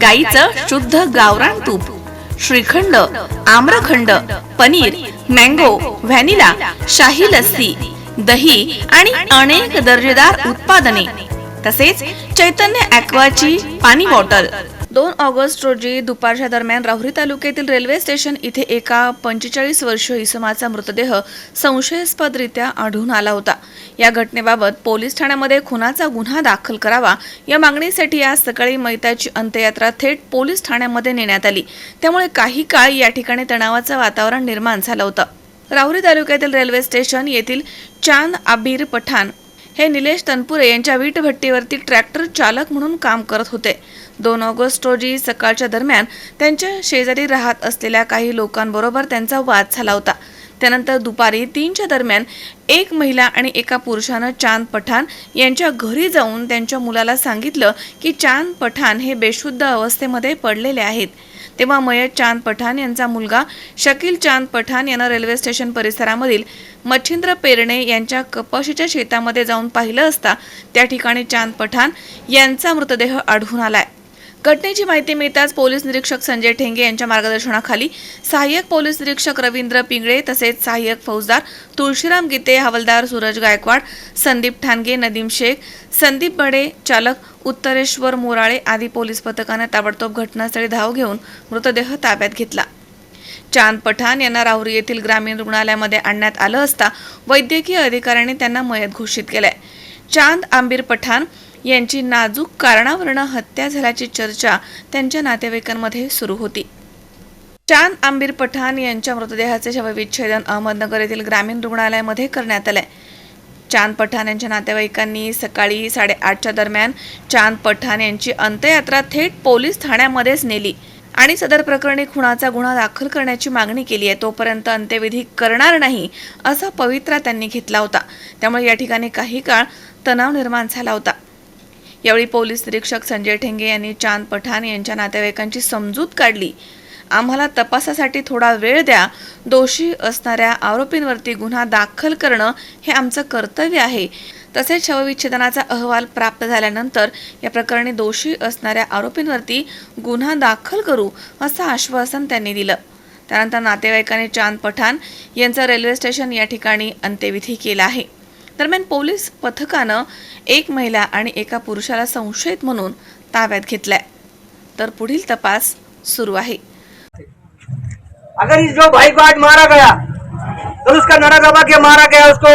गाईचं शुद्ध गावरान तूप श्रीखंड आम्रखंड पनीर मँगो व्हॅनिला शाही लस्सी दही आणि अनेक दर्जेदार उत्पादने. तसेच चैतन्य ॲक्वाची पाणी बॉटल. दोन ऑगस्ट रोजी दुपारच्या दरम्यान राहुरी तालुक्यातील रेल्वे स्टेशन इथे एका पंचेचाळीस वर्षीय इसमाचा मृतदेह संशयास्पदरित्या आढळून आला होता. या घटनेबाबत पोलीस ठाण्यामध्ये खुनाचा गुन्हा दाखल करावा या मागणीसाठी आज सकाळी मैताची अंत्ययात्रा थेट पोलीस ठाण्यामध्ये नेण्यात आली. त्यामुळे काही काळ या ठिकाणी तणावाचं वातावरण निर्माण झालं होतं. राहुरी तालुक्यातील रेल्वे स्टेशन येथील चांद आबिर पठाण हे निलेश तनपुरे यांच्या वीटभट्टीवरती ट्रॅक्टर चालक म्हणून काम करत होते. दोन ऑगस्ट रोजी सकाळच्या दरम्यान त्यांच्या शेजारी राहत असलेल्या काही लोकांबरोबर त्यांचा वाद झाला होता. त्यानंतर दुपारी तीनच्या दरम्यान एक महिला आणि एका पुरुषानं चांद पठाण यांच्या घरी जाऊन त्यांच्या मुलाला सांगितलं की चांद पठाण हे बेशुद्ध अवस्थेमध्ये पडलेले आहेत. तेव्हा मयत चांद पठाण यांचा मुलगा शकील चांद पठाण यानं रेल्वे स्टेशन परिसरामधील मच्छिंद्र पेरणे यांच्या कपाशीच्या शेतामध्ये जाऊन पाहिलं असता त्या ठिकाणी चांद पठाण यांचा मृतदेह आढळून आलाय. घटनेची माहिती मिळताच पोलीस निरीक्षक संजय ठेंगे यांच्या मार्गदर्शनाखाली सहाय्यक पोलीस निरीक्षक रवींद्र पिंगळे तसेच सहाय्यक फौजदार तुळशीराम गीते हवालदार सूरज गायकवाड संदीप ठाणगे नदीम शेख संदीप बडे चालक उत्तरेश्वर मोराळे आदी पोलीस पथकाने ताबडतोब घटनास्थळी धाव घेऊन मृतदेह ताब्यात घेतला. चांद पठाण यांना राहुरी येथील ग्रामीण रुग्णालयामध्ये आणण्यात आलं असता वैद्यकीय अधिकाऱ्यांनी त्यांना मयत घोषित केलंय. चांद आंबीर पठाण यांची नाजूक कारणावरनं हत्या झाल्याची चर्चा त्यांच्या नातेवाईकांमध्ये सुरू होती. चांद आंबीर पठाण यांच्या मृतदेहाचे शवविच्छेदन अहमदनगर येथील ग्रामीण रुग्णालयामध्ये करण्यात आलंय. चांद पठाण यांच्या नातेवाईकांनी सकाळी साडेआठच्या दरम्यान चांद पठाण यांची अंत्ययात्रा थेट पोलीस ठाण्यामध्येच नेली आणि सदर प्रकरणी खुणाचा गुन्हा दाखल करण्याची मागणी केली आहे. तोपर्यंत अंत्यविधी करणार नाही असा पवित्रा त्यांनी घेतला होता. त्यामुळे या ठिकाणी काही काळ तणाव निर्माण झाला होता. यावेळी पोलीस निरीक्षक संजय ठेंगे यांनी चांद पठाण यांच्या नातेवाईकांची समजूत काढली. आम्हाला तपासासाठी थोडा वेळ द्या. दोषी असणाऱ्या आरोपींवरती गुन्हा दाखल करणं हे आमचं कर्तव्य आहे. तसेच शवविच्छेदनाचा अहवाल प्राप्त झाल्यानंतर या प्रकरणी दोषी असणाऱ्या आरोपींवरती गुन्हा दाखल करू असं आश्वासन त्यांनी दिलं. त्यानंतर नातेवाईकांनी चांद पठाण यांचा रेल्वे स्टेशन या ठिकाणी अंत्यविधी केला आहे. दरम्यान पोलीस पथकानं एक महिला आणि एका पुरुषाला संशयित म्हणून ताब्यात घेतलाय. तर पुढील तपास सुरू आहे. अगर इस जो भाई को आज मारा गया तो उसका नड़ा दबा के मारा गया उसको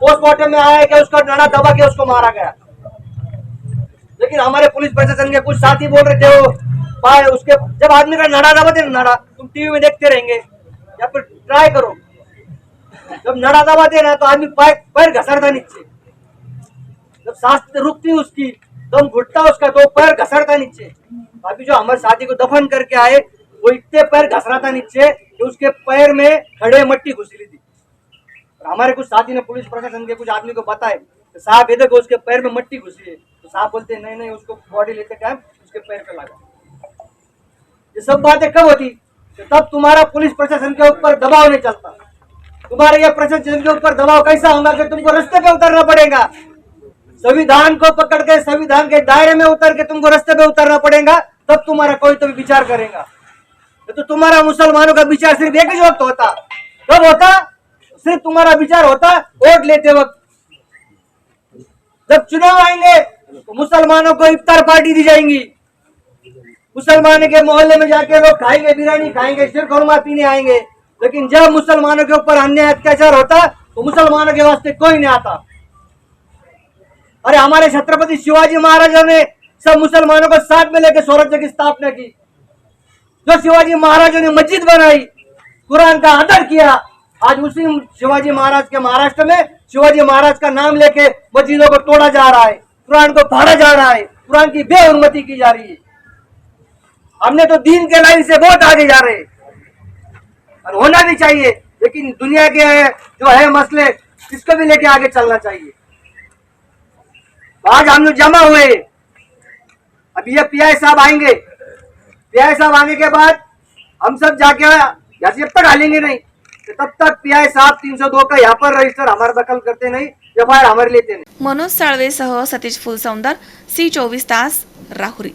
पोस्टमार्टम में आया कि उसका नड़ा दबा के उसको मारा गया? लेकिन हमारे पुलिस प्रशासन के कुछ साथी बोल रहे थे वो उसके जब आदमी का नड़ा दबा दे ना नड़ा तुम टीवी में देखते रहेंगे या फिर ट्राई करो। जब नड़ा दबा दबाते ना तो आदमी पैर पैर घसरता नीचे। जब सांस रुकती उसकी, दम घुटता उसका तो पैर घसरता नीचे। अभी जो हमारे साथी को दफन करके आए, वो इतने पैर घसरा था नीचे कि उसके पैर में खड़े मट्टी घुसरी थी। और हमारे कुछ साथी ने पुलिस प्रशासन के कुछ आदमी को बताए तो साहब, ये देखो उसके पैर में मट्टी घुसी है। तो साहब बोलते, नहीं नहीं, उसको बॉडी लेते टाइम उसके पैर पे लगा। ये सब बातें कब होती? तब तुम्हारा पुलिस प्रशासन के ऊपर दबाव नहीं चलता। तुम्हारे ये प्रशासन के ऊपर दबाव कैसा होगा कि तुमको रस्ते पे उतरना पड़ेगा? संविधान को पकड़ के, संविधान के दायरे में उतर के तुमको रस्ते पे उतरना पड़ेगा, तब तुम्हारा कोई तो भी विचार करेगा। तो तुम्हारा मुसलमानों का विचार सिर्फ़ एक ही वक्त होता। कब होता, सिर्फ़ तुम्हारा विचार होता, वोट लेते वक्त। जब चुनाव आएँगे तो मुसलमानों को इफ्तार पार्टी दी जाएँगी। मुसलमान के मोहल्ले में जाके लोग खाएँगे, बिरयानी खाएँगे सिर खुरमा पीने आएँगे। लेकिन जब मुसलमानों के ऊपर अन्याय अत्याचार होता तो मुसलमानों के वास्ते कोई नहीं आता। अरे हमारे छत्रपति शिवाजी महाराजों ने सब मुसलमानों को साथ में लेकर स्वराज्य की स्थापना की। जो शिवाजी महाराजों ने मस्जिद बनाई, कुरान का आदर किया, आज उसी शिवाजी महाराज के महाराष्ट्र में शिवाजी महाराज का नाम लेके मस्जिदों को तोड़ा जा रहा है, कुरान को फाड़ा जा रहा है, कुरान की बेहरमती की जा रही है। हमने तो दीन के लाइन से बहुत आगे जा रहे हैं। और होना भी चाहिए लेकिन दुनिया के जो है मसले इसको भी लेके आगे चलना चाहिए। आज हम लोग जमा हुए। अब ये पीआई साहब आएंगे। पीआई साहब आने के बाद हम सब जाके यहाँ से जब तक हालेंगे नहीं तब तक पीआई साहब 302 का यहाँ पर रजिस्टर हमारा दखल करते नहीं एफ आई हमारे लेते नहीं। मनोज साळवेसह सतीश फुलसौंदर सी चोवीस तास राहुरी।